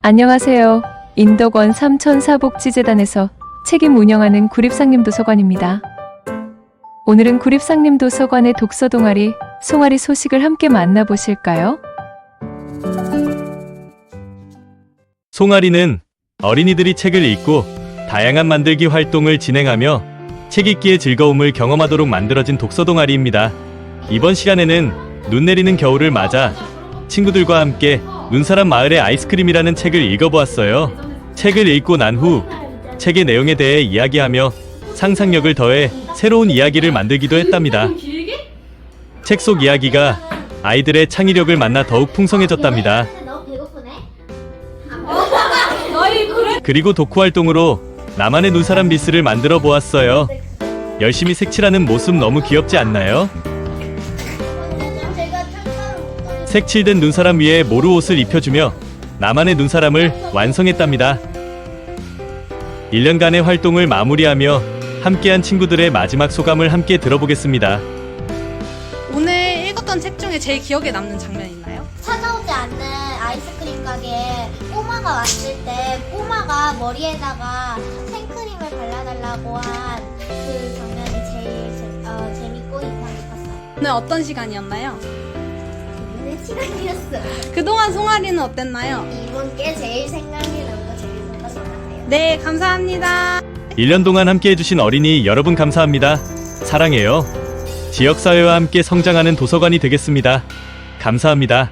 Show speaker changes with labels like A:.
A: 안녕하세요. 인덕원 삼천사복지재단에서 책임 운영하는 구립상림도서관입니다. 오늘은 구립상림도서관의 독서 동아리 송아리 소식을 함께 만나보실까요?
B: 송아리는 어린이들이 책을 읽고 다양한 만들기 활동을 진행하며 책 읽기의 즐거움을 경험하도록 만들어진 독서 동아리입니다. 이번 시간에는 눈 내리는 겨울을 맞아 친구들과 함께 눈사람 마을의 아이스크림이라는 책을 읽어보았어요. 책을 읽고 난 후 책의 내용에 대해 이야기하며 상상력을 더해 새로운 이야기를 만들기도 했답니다. 책 속 이야기가 아이들의 창의력을 만나 더욱 풍성해졌답니다. 그리고 독후 활동으로 나만의 눈사람 비스를 만들어 보았어요. 열심히 색칠하는 모습 너무 귀엽지 않나요? 색칠된 눈사람 위에 모루 옷을 입혀주며 나만의 눈사람을 완성했답니다. 1년간의 활동을 마무리하며 함께한 친구들의 마지막 소감을 함께 들어보겠습니다.
C: 오늘 읽었던 책 중에 제일 기억에 남는 장면 있나요?
D: 찾아오지 않는 아이스크림 가게에 꼬마가 왔을 때 꼬마가 머리에다가 생크림을 발라달라고 한 그 장면이 제일 재, 어, 재밌고 인상 깊었어요.
C: 오늘 어떤 시간이었나요?
D: 내 시간이었어요.
C: 그동안 송아리는 어땠나요?
D: 이번 게 제일 생각이 나고 재밌는 것 같아요.
C: 네, 감사합니다.
B: 1년 동안 함께 해주신 어린이 여러분 감사합니다. 사랑해요. 지역사회와 함께 성장하는 도서관이 되겠습니다. 감사합니다.